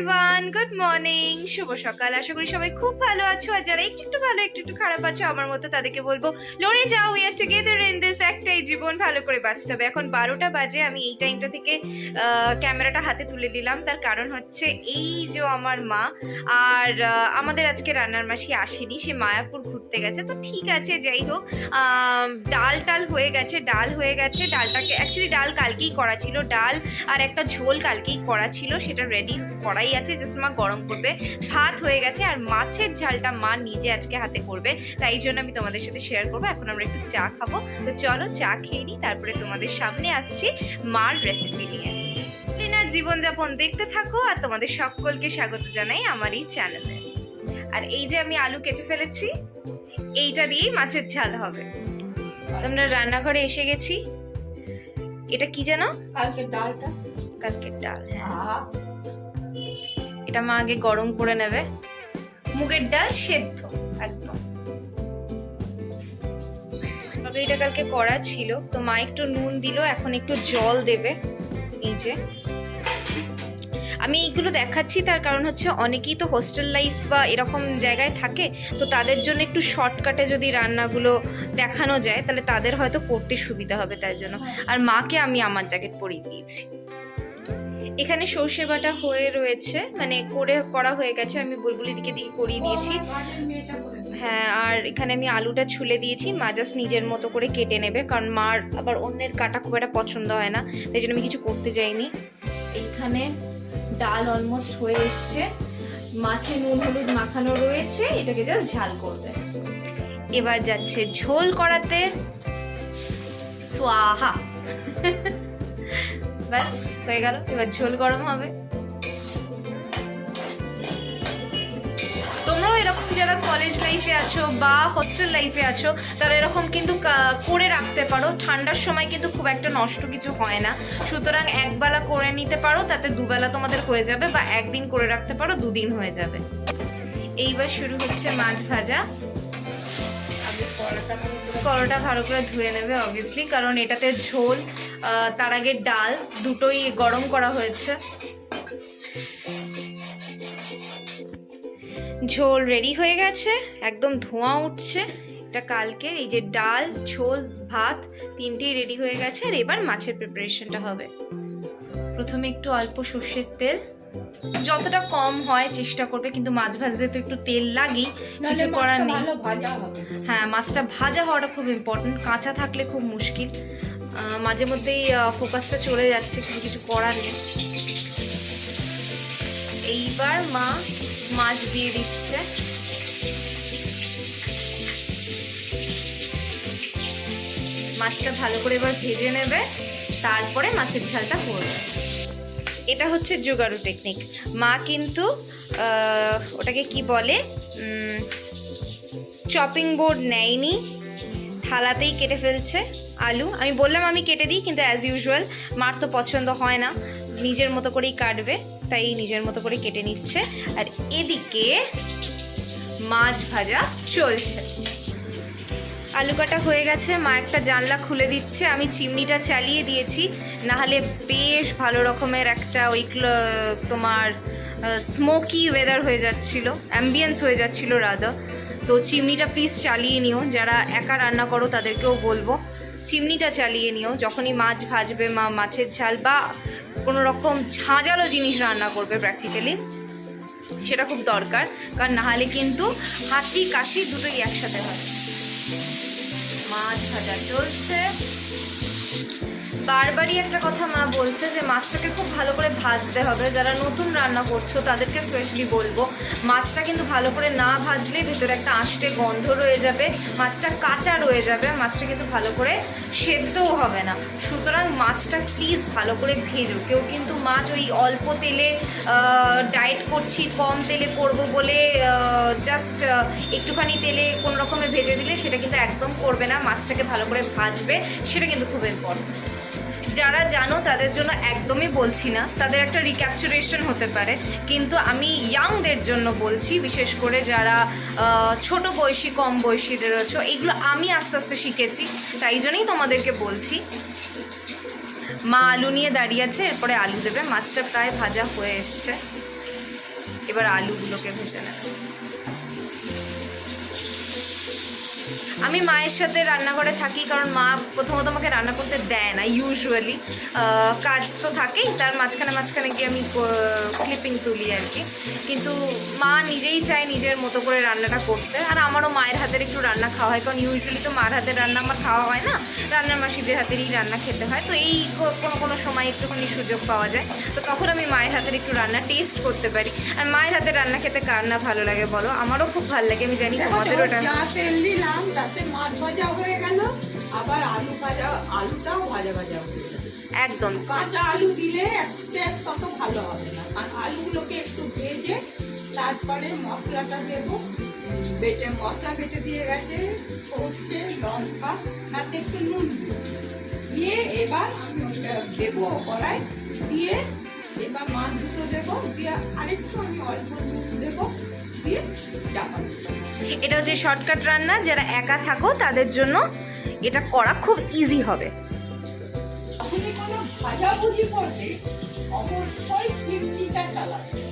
Everyone good morning শুভ সকাল। আশা করি সবাই খুব ভালো আছো আর যারা একটু একটু ভালো, একটু একটু খারাপ আছো, আমার মতো তাদেরকে বলব, লড়ে যাও we are together in this একটাই জীবন, ভালো করে বাঁচতে হবে। এখন বারোটা বাজে, আমি এই টাইমটা থেকে ক্যামেরাটা হাতে তুলে দিলাম তার কারণ হচ্ছে এই যে আমার মা, আর আমাদের আজকে রান্নার মাসি আসেনি, সে মায়াপুর ঘুরতে গেছে। তো ঠিক আছে, যাই হোক ডাল টাল হয়ে গেছে, ডাল হয়ে গেছে। ডালটাকে অ্যাকচুয়ালি ডাল কালকেই করা ছিল, ডাল আর একটা ঝোল কালকেই করা ছিল, সেটা রেডি করাই আছে জাস্ট মা গরম করবে। ভাত হয়ে গেছে আর মাছের ঝালটা মা নিজে আজকে হাতে করবে। তাই জন্য আমি তোমাদের সাথে শেয়ার করব। এখন আমরা একটু চা খাব। তো চলো চা খেয়ে নিই তারপরে তোমাদের সামনে আসছি মার রেসিপি নিয়ে। ডিনার জীবনযাপন দেখতে থাকো আর তোমাদের সকলকে স্বাগত জানাই আমার এই চ্যানেলে আর এই যে আমি আলু কেটে ফেলেছি এইটা দিয়েই মাছের ঝাল হবে। তোমরা রান্নাঘরে এসে গেছি। এটা কি জানো কালকে ডালটা। কালকের ডাল হ্যাঁ। এটা মা আগে গরম করে নেবে। মুগের ডাল সেদ্ধ, একদম। তবে এটা কালকে করা ছিল, তো মা একটু নুন দিল, এখন একটু জল দেবে এই যে আমি এইগুলো দেখাচ্ছি, তার কারণ হচ্ছে অনেকেই তো হোস্টেল লাইফ বা এরকম জায়গায় থাকে, তো তাদের জন্য একটু শর্টকাটে যদি রান্নাগুলো দেখানো যায়, তাহলে তাদের হয়তো করতে সুবিধা হবে তাই জন্য। আর মাকে আমি আমার জ্যাকেট পরিয়ে দিয়েছি। এখানে সর্ষে বাটা হয়ে রয়েছে মানে করে করা হয়ে গেছে, আমি বুলবুলি দিকে দিকে করিয়ে দিয়েছি। হ্যাঁ আর এখানে আমি আলুটা ছুলে দিয়েছি, মা জাস্ট নিজের মতো করে কেটে নেবে, কারণ মার আবার অন্যের কাটা খুব একটা পছন্দ হয় না, তাই জন্য আমি কিছু করতে যাইনি। এইখানে ডাল অলমোস্ট হয়ে এসছে, মাছে নুন হলুদ মাখানো রয়েছে, এটাকে জাস্ট ঝাল করবে। এবার যাচ্ছে ঝোল করাতে সোয়াহা ব্যাস, হয়ে গেল। এবার ঝোল গরম হবে। তোমরাও এরকম যারা কলেজ লাইফে আছো বা হোস্টেল লাইফে আছো, তারা এরকম কিন্তু করে রাখতে পারো। ঠান্ডার সময় কিন্তু খুব একটা নষ্ট কিছু হয় না। সুতরাং একবেলা করে নিতে পারো, তাতে দুবেলা তোমাদের হয়ে যাবে বা একদিন করে রাখতে পারো, দুদিন হয়ে যাবে। এইবার শুরু হচ্ছে মাছ ভাজা। আগে করোটা ভালো করে ধুয়ে নেবে অবভিয়াসলি কারণ এটাতে ঝোল তার আগে ডাল দুটোই গরম করা হয়েছে। ঝোল রেডি হয়ে গেছে, একদম ধোঁয়া উঠছে, এটা কালকের এই যে ডাল, ঝোল, ভাত, তিনটেই রেডি হয়ে গেছে, আর এবার মাছের প্রিপারেশনটা হবে। প্রথমে একটু অল্প সর্ষের তেল যতটা কম হয় চেষ্টা করবে কিন্তু মাছ ভাজতে তো একটু তেল লাগেই কিছু করার নেই। হ্যাঁ মাছটা ভাজা হওয়াটা খুব ইম্পর্টেন্ট কাঁচা থাকলে খুব মুশকিল। মাঝে মধ্যেই ফোকাসটা চলে যাচ্ছে কিন্তু কিছু করার নেই। এইবার মা মাছ দিয়ে দিচ্ছে। মাছটা ভালো করে এবার ভেজে নেবে তারপরে মাছের ঝালটা করবে। এটা হচ্ছে জোগাড়ু টেকনিক মা কিন্তু ওটাকে কি বলে? চপিং বোর্ড নেয়নি। থালাতেই কেটে ফেলছে আলু। আমি বললাম আমি কেটে দিই, কিন্তু অ্যাজ ইউজুয়াল মার তো পছন্দ হয় না। নিজের মতো করেই কাটবে, তাই নিজের মতো করে কেটে নিচ্ছে। আর এদিকে মাছ ভাজা চলছে। আলু কাটা হয়ে গেছে, মা একটা জানলা খুলে দিচ্ছে। আমি চিমনিটা চালিয়ে দিয়েছি। নাহলে বেশ ভালো রকমের একটা ওই তোমার স্মোকি ওয়েদার হয়ে যাচ্ছিল অ্যাম্বিয়েন্স হয়ে যাচ্ছিল রাদা তো চিমনিটা প্লিজ চালিয়ে নিও, যারা একা রান্না করো তাদেরকেও বলব, চিমনিটা চালিয়ে নিও, যখনই মাছ ভাজবে মা, মাছের ঝাল বা কোনো রকম ঝাঁঝালো জিনিস রান্না করবে প্র্যাকটিক্যালি সেটা খুব দরকার, কারণ নাহলে কিন্তু হাসি কাশি দুটোই একসাথে হয়। মাছ ভাজা চলছে। বারবারই একটা কথা মা বলছে যে মাছটাকে খুব ভালো করে ভাজতে হবে। যারা নতুন রান্না করছ, তাদেরকে স্পেশালি বলব, মাছটা কিন্তু ভালো করে না ভাজলে ভিতরে একটা আষ্টে গন্ধ রয়ে যাবে, মাছটা কাঁচা রয়ে যাবে, মাছটা কিন্তু ভালো করে সেদ্ধও হবে না। সুতরাং মাছটা প্লিজ ভালো করে ভেজো। কেউ কিন্তু মাছ ওই অল্প তেলে ডায়েট করছি, কম তেলে করব বলে জাস্ট একটুখানি তেলে কোনো রকমে ভেজে দিলে সেটা কিন্তু একদম করবে না। মাছটাকে ভালো করে ভাজবে, সেটা কিন্তু খুব ইম্পর্টেন্ট যারা জানো, তাদের জন্য একদমই বলছি না। তাদের একটা রিক্যাপচুরেশন হতে পারে। কিন্তু আমি ইয়াংদের জন্য বলছি, বিশেষ করে যারা ছোট বয়সী, কম বয়সীদের রয়েছে, এগুলো আমি আস্তে আস্তে শিখেছি। তাই জন্যই তোমাদেরকে বলছি। মা আলু নিয়ে দাঁড়িয়ে আছে, এরপরে আলু দেবে। মাছটা প্রায় ভাজা হয়ে এসছে। এবার আলুগুলোকে ভেজে নেব। আমি মায়ের সাথে রান্নাঘরে থাকি, কারণ মা প্রথমত আমাকে রান্না করতে দেয় না ইউজুয়ালি কাজ তো থাকেই, তার মাঝখানে মাঝখানে গিয়ে আমি ক্লিপিং তুলি আর কি। কিন্তু মা নিজেই চায় নিজের মতো করে রান্নাটা করতে, আর আমারও মায়ের হাতের একটু রান্না খাওয়া হয় কারণ ইউজুয়ালি তো মার হাতের রান্না আমার খাওয়া হয় না রান্নার মাসিদের হাতেরই রান্না খেতে হয় তো এই কোনো কোনো সময় একটুখানি সুযোগ পাওয়া যায়। তো তখন আমি মায়ের হাতের একটু রান্না টেস্ট করতে পারি। আর মায়ের হাতের রান্না খেতে কার না ভালো লাগে বলো? আমারও খুব ভালো লাগে আমি জানি তোমাদেরও ওটা তেল দিলাম তাতে মাছ ভাজা হয়ে গেল আবার আলু ভাজা আলুটাও ভাজা ভাজা হয়ে গেল। একদম। কাঁচা আলু দিলে তত ভালো হবে না কারণ আলুগুলোকে একটু ভেজে তারপরে মশলাটা দেবো। বেটে মশলা বেটে দিয়ে গেছে সর্ষে লঙ্কা তাতে একটু নুন দিয়ে। এবার দেবো কড়াই দিয়ে। এবার মাছ দুটো দেবো দিয়ে আরেকটু আমি অল্প দেবো দিয়ে চাপা এটা হচ্ছে শর্টকাট রান্না যারা একা থাকো তাদের জন্য এটা করা খুব ইজি হবে। কোনো ভাজাভুজি করবে অবশ্যই চিমনিটা চালাবে।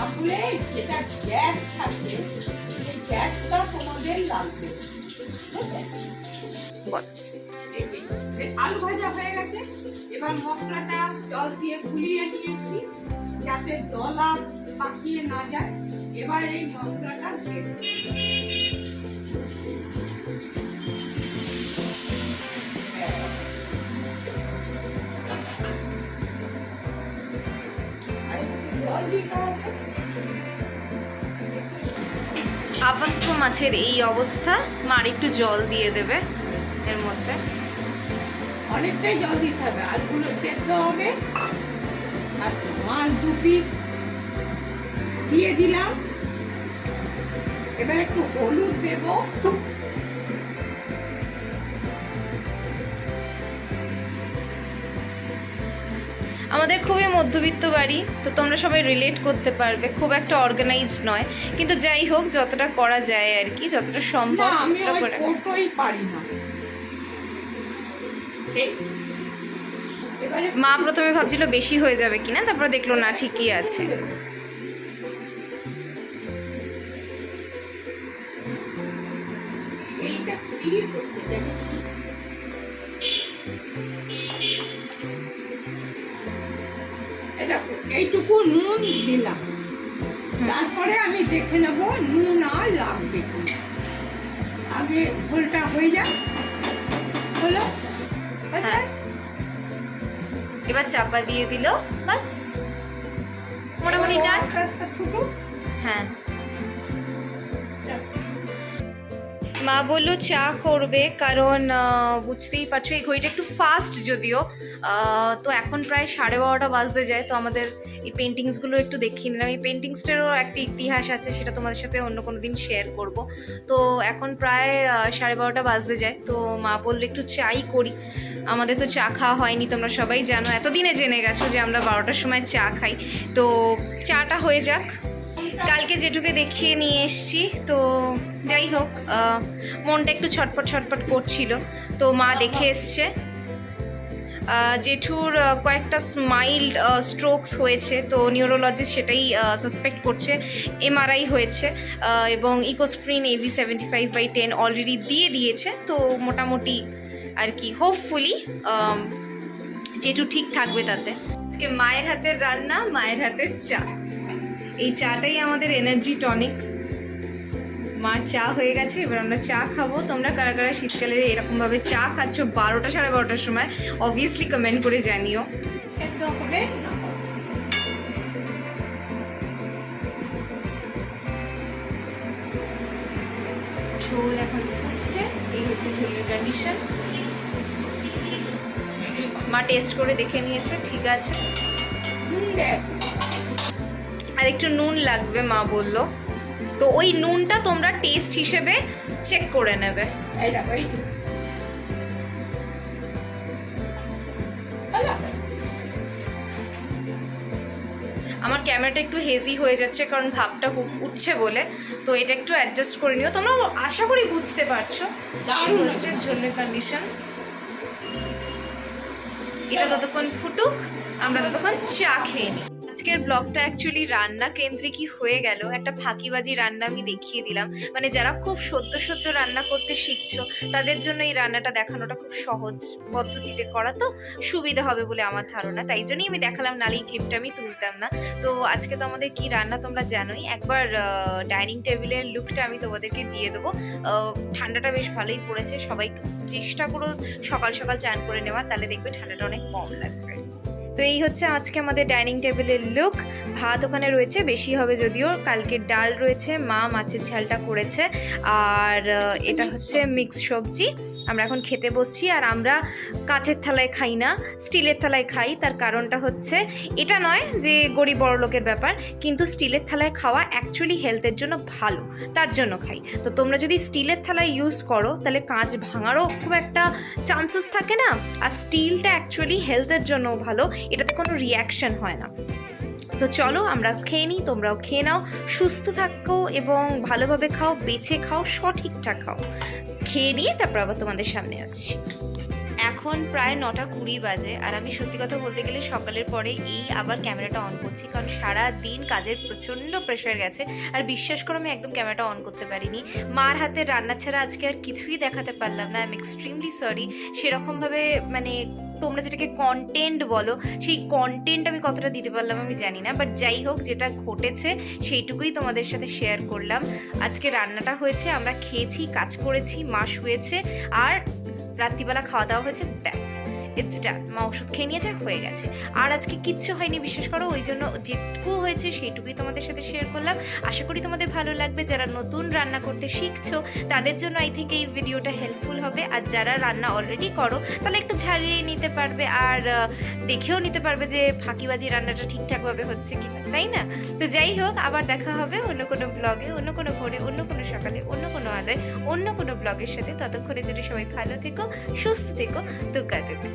তাহলে যেটা গ্যাস থাকবে সেই গ্যাসটা তোমাদের লাগবে। আলু ভাজা হয়ে গেছে। এবার মশলাটা জল দিয়ে গুলিয়ে নিয়েছি যাতে আর পাকিয়ে না যায়। এবার এই মশলাটা দিয়ে মাছের এই অবস্থা। মার একটু জল দিয়ে দেবে এর মধ্যে। অনেকটাই জল দিতে হবে। আলুগুলো সেদ্ধ হবে। আর মাছ দু পিস দিয়ে দিলাম। এবার একটু হলুদ দেব। আমাদের খুবই মধ্যবিত্ত বাড়ি তো তোমরা সবাই রিলেট করতে পারবে খুব একটা অর্গানাইজ নয়। কিন্তু যাই হোক যতটা করা যায় আর কি যতটা সম্ভব আমি ততটা করে পারি না। মা প্রথমে ভাবছিল বেশি হয়ে যাবে কিনা তারপরে দেখল না ঠিকই আছে। এইটুকু নুন দিলাম। তারপরে আমি দেখে নেব নুন আর লাগবে আগে ঝোলটা হয়ে যাক। হলো? হ্যাঁ। এবার চাপা দিয়ে দিল বাস। মোটামুটি ডান। হ্যাঁ। মা বলল চা করবে। কারণ বুঝতেই পারছ এই ঘড়িটা একটু ফাস্ট যদিও। তো এখন প্রায় সাড়ে বারোটা বাজতে যায়, তো আমাদের এই পেন্টিংসগুলো একটু দেখিয়ে নিলাম। এই পেন্টিংসটারও একটা ইতিহাস আছে, সেটা তোমাদের সাথে অন্য কোনো দিন শেয়ার করব। তো এখন প্রায় সাড়ে বারোটা বাজতে যায়, তো মা বললে, একটু চাই করি। আমাদের তো চা খাওয়া হয়নি, তোমরা সবাই জানো, এতদিনে জেনে গেছো যে আমরা বারোটার সময় চা খাই। তো চাটা হয়ে যাক। কালকে যেটুকে দেখিয়ে নিয়ে এসছি, তো যাই হোক মনটা একটু ছটপট ছটপট করছিল। তো মা দেখে এসছে। জেঠুর কয়েকটা স্মাইল্ড স্ট্রোকস হয়েছে, তো নিউরোলজিস্ট সেটাই সাসপেক্ট করছে এমআরআই হয়েছে এবং Ecosprin AV seventy five by ten already দিয়ে দিয়েছে, তো মোটামুটি আর কি হোপফুলি জেঠু ঠিক থাকবে তাতে। আজকে মায়ের হাতের রান্না, মায়ের হাতের চা। এই চাটাই আমাদের এনার্জি টনিক মার চা হয়ে গেছে এবার আমরা চা খাব। তোমরা কারা কারা শীতকালে এরকমভাবে চা খাচ্ছ বারোটা সাড়ে বারোটার সময় অবভিয়াসলি কমেন্ট করে জানিও। ঝোল এখন ফুটছে এই হচ্ছে ঝোলের কন্ডিশন মা টেস্ট করে দেখে নিয়েছে ঠিক আছে। আর একটু নুন লাগবে মা বলল। তো ওই নুনটা তোমরা টেস্ট হিসেবে চেক করে নেবে। আমার ক্যামেরাটা একটু হেজি হয়ে যাচ্ছে কারণ ভাবটা উঠ- উঠছে বলে। তো এটা একটু অ্যাডজাস্ট করে নিও। তোমরা আশা করি বুঝতে পারছ। হচ্ছে ঝোলের কন্ডিশন এটা ততক্ষণ ফুটুক আমরা ততক্ষণ চা খেয়ে নিই। আজকের ব্লগটা অ্যাকচুয়ালি রান্না কেন্দ্রিকই হয়ে গেল। একটা ফাঁকিবাজি রান্না আমি দেখিয়ে দিলাম। মানে যারা খুব সদ্য সদ্য রান্না করতে শিখছো, তাদের জন্য এই রান্নাটা দেখানোটা খুব সহজ পদ্ধতিতে করা তো সুবিধা হবে বলে আমার ধারণা। তাই জন্যই আমি দেখালাম, নালে এই ক্লিপটা আমি তুলতাম না। তো আজকে তো আমাদের কি রান্না তোমরা জানোই, একবার ডাইনিং টেবিলের লুকটা আমি তোমাদেরকে দিয়ে দেবো। ঠান্ডাটা বেশ ভালোই পড়েছে, সবাই চেষ্টা করো সকাল সকাল চান করে নেওয়া তাহলে দেখবে ঠান্ডাটা অনেক কম লাগবে। তো এই হচ্ছে আজকে আমাদের ডাইনিং টেবিলের লুক। ভাত ওখানে রয়েছে, বেশি হবে যদিও। কালকে ডাল রয়েছে, মা মাছের ঝালটা করেছে। আর এটা হচ্ছে মিক্সড সবজি। আমরা এখন খেতে বসছি আর আমরা কাঁচের থালায় খাই না, স্টিলের থালায় খাই। তার কারণটা হচ্ছে, এটা নয় যে গরিব বড় লোকের ব্যাপার, কিন্তু স্টিলের থালায় খাওয়া অ্যাকচুয়ালি হেলথের জন্য ভালো, তার জন্য খাই। তো তোমরা যদি স্টিলের থালায় ইউজ করো, তাহলে কাঁচ ভাঙারও খুব একটা চান্সেস থাকে না। আর স্টিলটা অ্যাকচুয়ালি হেলথের জন্য ভালো, এটাতে কোনো রিয়াকশন হয় না। তো চলো, আমরা খেয়ে নিই, তোমরাও খেয়ে নাও, সুস্থ থাকো এবং ভালোভাবে খাও বেছে খাও, সঠিকঠাক খাও। খেয়ে নিয়ে তারপর আবার তোমাদের সামনে আসছি। এখন প্রায় নটা কুড়ি বাজে, আর আমি সত্যি কথা বলতে গেলে সকালের পরে এই আবার ক্যামেরাটা অন করছি, কারণ সারা দিন কাজের প্রচণ্ড প্রেশার গেছে, আর বিশ্বাস করে আমি একদম ক্যামেরাটা অন করতে পারিনি। মার হাতে রান্না ছাড়া আজকে আর কিছুই দেখাতে পারলাম না আই এম এক্সট্রিমলি সরি সেরকমভাবে মানে তোমরা যেটাকে কন্টেন্ট বলো, সেই কন্টেন্ট আমি কতটা দিতে পারলাম আমি জানি না বাট যাই হোক যেটা ঘটেছে সেইটুকুই তোমাদের সাথে শেয়ার করলাম। আজকে রান্নাটা হয়েছে, আমরা খেয়েছি, কাজ করেছি, মা শুয়েছে, আর রাত্রিবেলা খাওয়া দাওয়া হয়েছে, ব্যাস। ইটস ডান মা ওষুধ খেয়ে নিয়েছে হয়ে গেছে। আর আজকে কিচ্ছু হয়নি, বিশ্বাস করো, ওই জন্য যেটুকু হয়েছে সেইটুকুই তোমাদের সাথে শেয়ার করলাম। আশা করি তোমাদের ভালো লাগবে। যারা নতুন রান্না করতে শিখছো, তাদের জন্য আই থিঙ্ক এই ভিডিওটা হেল্পফুল হবে। আর যারা রান্না অলরেডি করো, তাহলে একটু ঝালিয়ে নিতে পারবে। আর দেখেও নিতে পারবে যে ফাঁকিবাজি রান্নাটা ঠিকঠাকভাবে হচ্ছে কিনা, তাই না? তো যাই হোক, আবার দেখা হবে অন্য কোনো ব্লগে অন্য কোনো ভোরে, অন্য কোনো সকালে, অন্য কোনো আদায়, অন্য কোনো ব্লগের সাথে। ততক্ষণে যদি সবাই ভালো থেকো সুস্থ থেকো দুকা থেকো